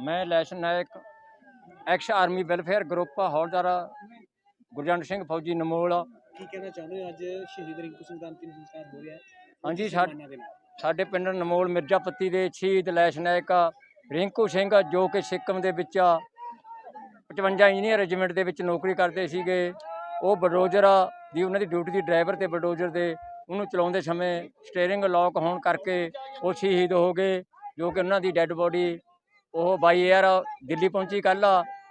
ਮੈਂ ਲੈਸ਼ਨ Naik ex army welfare group Havildar Gurjant Singh ਫੌਜੀ ਨਮੋਲ। ਕੀ ਕਹਿਣਾ ਚਾਹੁੰਦੇ ਹੋ? ਅੱਜ ਸ਼ਹੀਦ ਰਿੰਕੂ ਸਿੰਘ ਦਾ ਅੰਤਿਮ ਸੰਸਕਾਰ ਹੋ ਰਿਹਾ ਹੈ। ਹਾਂਜੀ ਸਾ-? ਸਾਡੇ ਪਿੰਡ ਨਮੋਲ ਮਿਰਜ਼ਾਪੱਤੀ ਦੇ ਸ਼ਹੀਦ ਲੈਸ਼ ਨਾਇਕ ਰਿੰਕੂ ਸਿੰਘ ਜੋ ਕਿ ਸਿੱਕਮ ਦੇ ਵਿੱਚ 55 ਇੰਜੀਨੀਅਰ ਰੈਜੀਮੈਂਟ ਦੇ ਵਿੱਚ ਨੌਕਰੀ ਕਰਦੇ ਸੀਗੇ। ਉਹ ਬਲਡੋਜ਼ਰ ਦੀ ਉਹਨਾਂ ਦੀ ਡਿਊਟੀ ਦੀ ਡਰਾਈਵਰ ਤੇ ਬਲਡੋਜ਼ਰ ਦੇ ਉਹਨੂੰ ਚਲਾਉਂਦੇ ਸਮੇਂ ਸਟੀਅਰਿੰਗ ਲੌਕ ਹੋਣ ਕਰਕੇ ਉਹ ਸ਼ਹੀਦ ਹੋ ਗਏ ਜੋ ਕਿ ਉਹਨਾਂ ਦੀ ਡੈੱਡ ਬੋਡੀ ਉਹ ਬਾਈ 에ਅਰ ਦਿੱਲੀ ਪਹੁੰਚੀ ਕੱਲ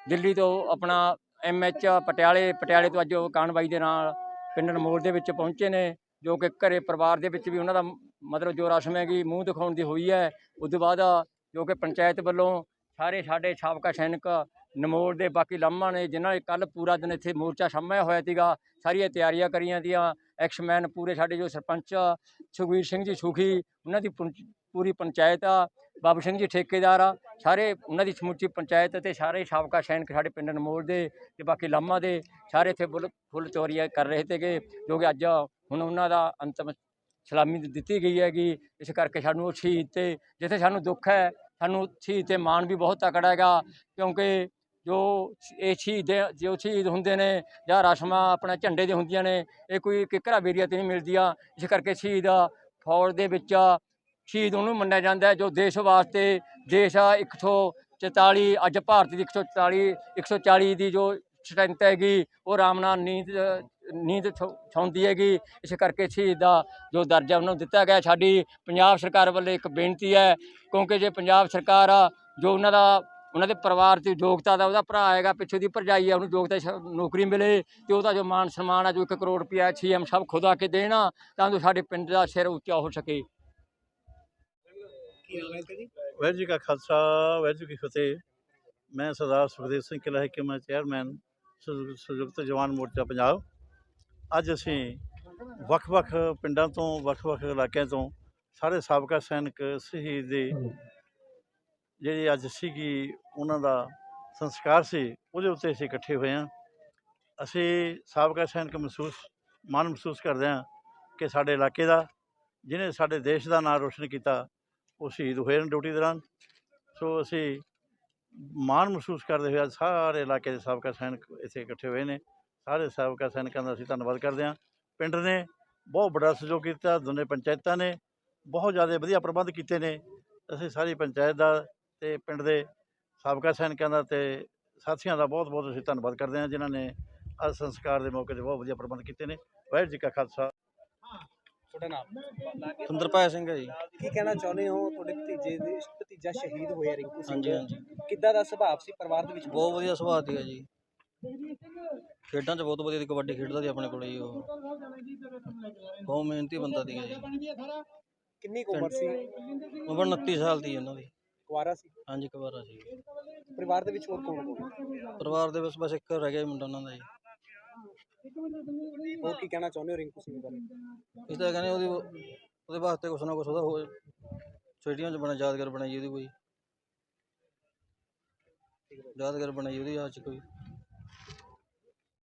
ਦਿੱਲੀ ਤੋਂ ਆਪਣਾ ਐਮਐਚ ਪਟਿਆਲੇ ਪਟਿਆਲੇ ਤੋਂ ਅੱਜ ਉਹ ਕਾਨਵਾਈ ਦੇ ਨਾਲ ਪਿੰਡ ਨਮੋਲ ਦੇ ਵਿੱਚ ਪਹੁੰਚੇ ਨੇ ਜੋ ਕਿ ਘਰੇ ਪਰਿਵਾਰ ਦੇ ਵਿੱਚ ਵੀ ਉਹਨਾਂ ਦਾ ਮਤਲਬ ਜੋ ਰਸਮ ਹੈਗੀ ਮੂੰਹ ਦਿਖਾਉਣ ਦੀ ਹੋਈ ਹੈ। ਉਸ ਤੋਂ ਬਾਅਦ ਜੋ ਕਿ ਪੰਚਾਇਤ ਵੱਲੋਂ ਸਾਰੇ ਸਾਡੇ ਸਾਬਕਾ ਸੈਨਿਕ ਨਮੋਲ ਦੇ ਬਾਕੀ ਲਾਮਾ ਨੇ ਜਿਨ੍ਹਾਂ ਨੇ ਕੱਲ ਪੂਰਾ ਦਿਨ ਇੱਥੇ ਮੋਰਚਾ ਸਾਹਮਣੇ ਹੋਇਆ ਸੀਗਾ ਸਾਰੀਆਂ ਤਿਆਰੀਆਂ ਕਰੀਆਂ ਦੀਆਂ। ਐਕਸਮੈਨ ਪੂਰੇ ਸਾਡੇ ਜੋ ਸਰਪੰਚ ਆ, ਸੁਖਵੀਰ ਸਿੰਘ ਜੀ ਸੁਖੀ ਉਹਨਾਂ ਦੀ ਪੁੰਚ- ਪੂਰੀ ਪੰਚਾਇਤ ਆ, ਬਾਬੂ ਸਿੰਘ ਜੀ ਠੇਕੇਦਾਰ ਆ, ਸਾਰੇ ਉਹਨਾਂ ਦੀ ਸਮੁੱਚੀ ਪੰਚਾਇਤ ਅਤੇ ਸਾਰੇ ਸਾਬਕਾ ਸੈਨਿਕ ਸਾਡੇ ਪਿੰਡ ਨਮੋਲ ਦੇ ਤੇ ਬਾਕੀ ਲਾਮਾ ਦੇ, ਸਾਰੇ ਇੱਥੇ ਫੁੱਲ ਫੁੱਲ ਚੋਰੀਆਂ ਕਰ ਰਹੇ ਸੀਗੇ, ਜੋ ਕਿ ਅੱਜ ਹੁਣ ਉਹਨਾਂ ਦਾ ਅੰਤਮ ਸਲਾਮੀ ਦਿੱਤੀ ਗਈ ਹੈਗੀ। ਇਸ ਕਰਕੇ ਸਾਨੂੰ ਉਹ ਸ਼ਹੀਦ ਤੇ, ਜਿੱਥੇ ਸਾਨੂੰ ਦੁੱਖ ਹੈ, ਸਾਨੂੰ ਸ਼ਹੀਦ ਤੇ ਮਾਣ ਵੀ ਬਹੁਤ ਤਕੜਾ ਹੈਗਾ, ਕਿਉਂਕਿ ਜੋ ਇਹ ਸ਼ਹੀਦ ਜੋ ਸ਼ਹੀਦ ਹੁੰਦੇ ਨੇ ਜਾਂ ਰਸਮਾਂ ਆਪਣੇ ਝੰਡੇ ਦੇ ਹੁੰਦੀਆਂ ਨੇ, ਇਹ ਕੋਈ ਕਿਕਰਾ ਬੇਰੀਆ ਤੇ ਨਹੀਂ ਮਿਲਦੀਆਂ। ਇਸ ਕਰਕੇ ਸ਼ਹੀਦ ਫੌਜ ਦੇ ਵਿੱਚ ਸ਼ਹੀਦ ਉਹਨੂੰ ਮੰਨਿਆ ਜਾਂਦਾ ਜੋ ਦੇਸ਼ ਵਾਸਤੇ ਦੇਸ਼ ਆ 144 ਅੱਜ ਭਾਰਤ ਦੀ 144 140 ਦੀ ਜੋ ਸਟਰੈਂਥ ਹੈਗੀ, ਉਹ ਆਰਾਮ ਨਾਲ ਨੀਂਦ ਨੀਂਦ ਛੌ- ਛਾਉਂਦੀ ਹੈਗੀ। ਇਸ ਕਰਕੇ ਸ਼ਹੀਦ ਦਾ ਜੋ ਦਰਜਾ ਉਹਨਾਂ ਨੂੰ ਦਿੱਤਾ ਗਿਆ, ਸਾਡੀ ਪੰਜਾਬ ਸਰਕਾਰ ਵੱਲੋਂ ਇੱਕ ਬੇਨਤੀ ਹੈ, ਕਿਉਂਕਿ ਜੇ ਪੰਜਾਬ ਸਰਕਾਰ ਆ, ਜੋ ਉਹਨਾਂ ਦਾ, ਉਹਨਾਂ ਦੇ ਪਰਿਵਾਰ ਦੀ ਯੋਗਤਾ ਦਾ ਉਹਦਾ ਭਰਾ ਹੈਗਾ, ਪਿੱਛੇ ਦੀ ਭਰਜਾਈ ਆ, ਉਹਨੂੰ ਯੋਗਤਾ ਸ- ਨੌਕਰੀ ਮਿਲੇ, ਤੇ ਉਹਦਾ ਜੋ ਮਾਨ ਸਨਮਾਨ ਆ, ਜੋ 1 ਕਰੋੜ ਰੁਪਇਆ ਸੀਐਮ ਸਭ ਖੁਦ ਆ ਕੇ ਦੇਣਾ ਤਾਂ ਜੋ ਸਾਡੇ ਪਿੰਡ ਦਾ ਸਿਰ ਉੱਚਾ ਹੋ ਸਕੇ। ਵਾਹਿਗੁਰੂ ਜੀ ਕਾ ਖਾਲਸਾ, ਵਾਹਿਗੁਰੂ ਜੀ ਕੀ ਫਤਿਹ। ਮੈਂ ਸਰਦਾਰ ਸੁਖਦੇਵ ਸਿੰਘ ਕਿਲਾ ਕਿ ਮੈਂ ਚੇਅਰਮੈਨ ਸੰਯੁ- ਸੰਯੁਕਤ ਜਵਾਨ ਮੋਰਚਾ ਪੰਜਾਬ। ਅੱਜ ਅਸੀਂ ਵੱਖ-ਵੱਖ ਪਿੰਡਾਂ ਤੋਂ, ਵੱਖ-ਵੱਖ ਇਲਾਕਿਆਂ ਤੋਂ ਸਾਰੇ ਸਾਬਕਾ ਸੈਨਿਕ ਸ਼ਹੀਦ ਦੇ ਜਿਹੜੀ ਅੱਜ ਸੀਗੀ, ਉਹਨਾਂ ਦਾ ਸੰਸਕਾਰ ਸੀ, ਉਹਦੇ ਉੱਤੇ ਅਸੀਂ ਇਕੱਠੇ ਹੋਏ ਹਾਂ। ਅਸੀਂ ਸਾਬਕਾ ਸੈਨਿਕ ਮਹਿਸੂਸ, ਮਾਣ ਮਹਿਸੂਸ ਕਰਦੇ ਹਾਂ ਕਿ ਸਾਡੇ ਇਲਾਕੇ ਦਾ, ਜਿਹਨੇ ਸਾਡੇ ਦੇਸ਼ ਦਾ ਨਾਮ ਰੋਸ਼ਨ ਕੀਤਾ ਉਹ ਸ਼ਹੀਦ ਹੋਏ ਨੇ ਡਿਊਟੀ ਦੌਰਾਨ। ਸੋ ਅਸੀਂ ਮਾਣ ਮਹਿਸੂਸ ਕਰਦੇ ਹੋਏ ਅੱਜ ਸਾਰੇ ਇਲਾਕੇ ਦੇ ਸਾਬਕਾ ਸੈਨਿਕ ਇੱਥੇ ਇਕੱਠੇ ਹੋਏ ਨੇ। ਸਾਰੇ ਸਾਬਕਾ ਸੈਨਿਕਾਂ ਦਾ ਅਸੀਂ ਧੰਨਵਾਦ ਕਰਦੇ ਹਾਂ। ਪਿੰਡ ਨੇ ਬਹੁਤ ਵੱਡਾ ਸਹਿਯੋਗ ਕੀਤਾ, ਦੋਨੇ ਪੰਚਾਇਤਾਂ ਨੇ ਬਹੁਤ ਜ਼ਿਆਦਾ ਵਧੀਆ ਪ੍ਰਬੰਧ ਕੀਤੇ ਨੇ। ਅਸੀਂ ਸਾਰੀ ਪੰਚਾਇਤ ਦਾ ਤੇ ਪਿੰਡ ਦੇ ਸਾਬਕਾ ਸੈਨਿਕਾਂ ਦਾ ਤੇ ਸਾਥੀਆਂ ਦਾ ਬਹੁਤ ਬਹੁਤ ਅਸੀਂ ਧੰਨਵਾਦ ਕਰਦੇ ਹਾਂ, ਜਿਨ੍ਹਾਂ ਨੇ ਅੱਜ ਸੰਸਕਾਰ ਦੇ ਮੌਕੇ ਤੇ ਬਹੁਤ ਵਧੀਆ ਪ੍ਰਬੰਧ ਕੀਤੇ ਨੇ। ਵਾਹਿਗੁਰੂ ਜੀ ਕਾ ਖਾਲਸਾ। ਤੁਹਾਡਾ ਨਾਮ? ਸੁੰਦਰਪਾਲ ਸਿੰਘ ਹੈ ਜੀ। ਕੀ ਕਹਿਣਾ ਚਾਹੁੰਦੇ ਹੋ? ਤੁਹਾਡੇ ਭਤੀਜੇ ਦੇ ਭਤੀਜਾ ਸ਼ਹੀਦ ਹੋਇਆ ਰਿੰਕੂ ਸਿੰਘ। ਹਾਂਜੀ ਹਾਂਜੀ। ਕਿੱਦਾਂ ਦਾ ਸੁਭਾਅ ਸੀ ਪਰਿਵਾਰ ਦੇ ਵਿੱਚ? ਬਹੁਤ ਵਧੀਆ ਸੁਭਾਅ ਸੀਗਾ ਜੀ। ਖੇਡਾਂ 'ਚ ਬਹੁਤ ਵਧੀਆ ਸੀ ਕਬੱਡੀ ਖੇਡਦਾ ਸੀ ਆਪਣੇ ਕੋਲੇ ਜੀ ਉਹ। ਬਹੁਤ ਮਿਹਨਤੀ ਬੰਦਾ ਸੀਗਾ ਜੀ। ਕਿੰਨੀ ਕੁ ਉਮਰ ਸੀ? ਉਮਰ 29 ਸਾਲ ਦੀ ਉਹਨਾਂ ਦੀ। ਕੁਆਰਾ ਸੀ? ਹਾਂਜੀ ਕਵਾਰਾ ਸੀ। ਪਰਿਵਾਰ ਦੇ ਵਿੱਚ ਹੋਰ ਕੌਣ ਕੌਣ? ਪਰਿਵਾਰ ਦੇ ਵਿੱਚ ਬਸ ਇੱਕ ਰਹਿ ਗਿਆ ਮੁੰਡਾ ਉਹਨਾਂ ਦਾ ਜੀ। ਹੋਰ ਕੀ ਕਹਿਣਾ ਚਾਹੁੰਦੇ ਹੋ ਰਿੰਕੂ ਸਿੰਘ ਬਾਰੇ? ਇਸ ਤਰ੍ਹਾਂ ਕਹਿੰਦੇ ਉਹਦੀ ਉਹਦੇ ਵਾਸਤੇ ਕੁਛ ਨਾ ਕੁਛ ਉਹਦਾ ਹੋ ਛੇਟੀਆਂ 'ਚ ਬਣਾ ਯਾਦਗਾਰ ਬਣਾਈ ਉਹਦੀ ਕੋਈ। ਯਾਦਗਾਰ ਬਣਾਈ ਉਹਦੀ ਅੱਜ ਕੋਈ।